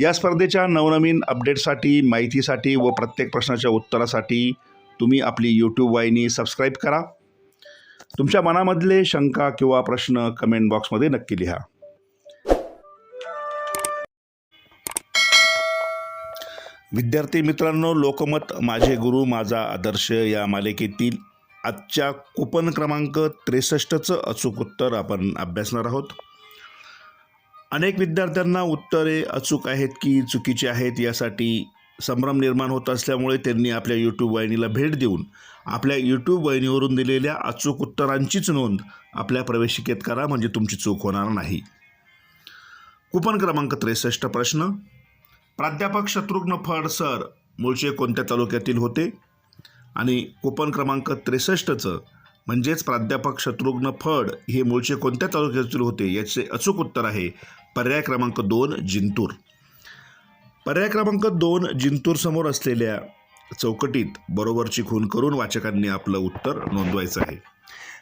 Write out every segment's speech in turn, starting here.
या स्पर्धेच्या नवनवीन अपडेटसाठी माहितीसाठी व प्रत्येक प्रश्नाच्या उत्तरासाठी तुम्ही आपली यूट्यूब वाहिनी सबस्क्राईब करा. तुमच्या मनामधले शंका किंवा प्रश्न कमेंट बॉक्समध्ये नक्की लिहा. विद्यार्थी मित्रांनो लोकमत माझे गुरु माझा आदर्श या मालिकेतील आजच्या कुपन क्रमांक त्रेसष्टचं अचूक उत्तर आपण अभ्यासणार आहोत. अनेक विद्यार्थ्यांना उत्तरे अचूक आहेत की चुकीची आहेत यासाठी संभ्रम निर्माण होत असल्यामुळे त्यांनी आपल्या यूट्यूब वाहिनीला भेट देऊन आपल्या यूट्यूब वाहिनीवरून दिलेल्या अचूक उत्तरांचीच नोंद आपल्या प्रवेशिकेत करा म्हणजे तुमची चूक होणार नाही. कुपन क्रमांक त्रेसष्ट प्रश्न. प्राध्यापक शत्रुघ्न फड सर मूळचे कोणत्या तालुक्यातील होते? आणि कुपन क्रमांक त्रेसष्टचं म्हणजेच प्राध्यापक शत्रुघ्न फड हे मूळचे कोणत्या तालुक्यातील होते याचे अचूक उत्तर आहे. पर्याय क्रमांक दोन जिंतूर. पर्याय क्रमांक दोन जिंतूर समोर असलेल्या चौकटीत बरोबरची खून करून वाचकांनी आपलं उत्तर नोंदवायचं आहे.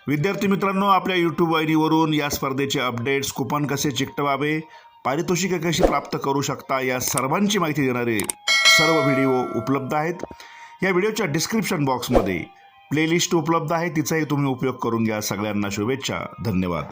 विद्यार्थी मित्रांनो आपल्या यूट्यूब वाहिनीवरून या स्पर्धेचे अपडेट्स कुपन कसे चिकटवावे पारितोषिके कशी प्राप्त करू शकता या सर्वांची माहिती देणारे सर्व व्हिडिओ उपलब्ध आहेत. या व्हिडिओच्या डिस्क्रिप्शन बॉक्समध्ये प्लेलिस्ट उपलब्ध आहे तिचाही तुम्ही उपयोग करून घ्या. सगळ्यांना शुभेच्छा. धन्यवाद.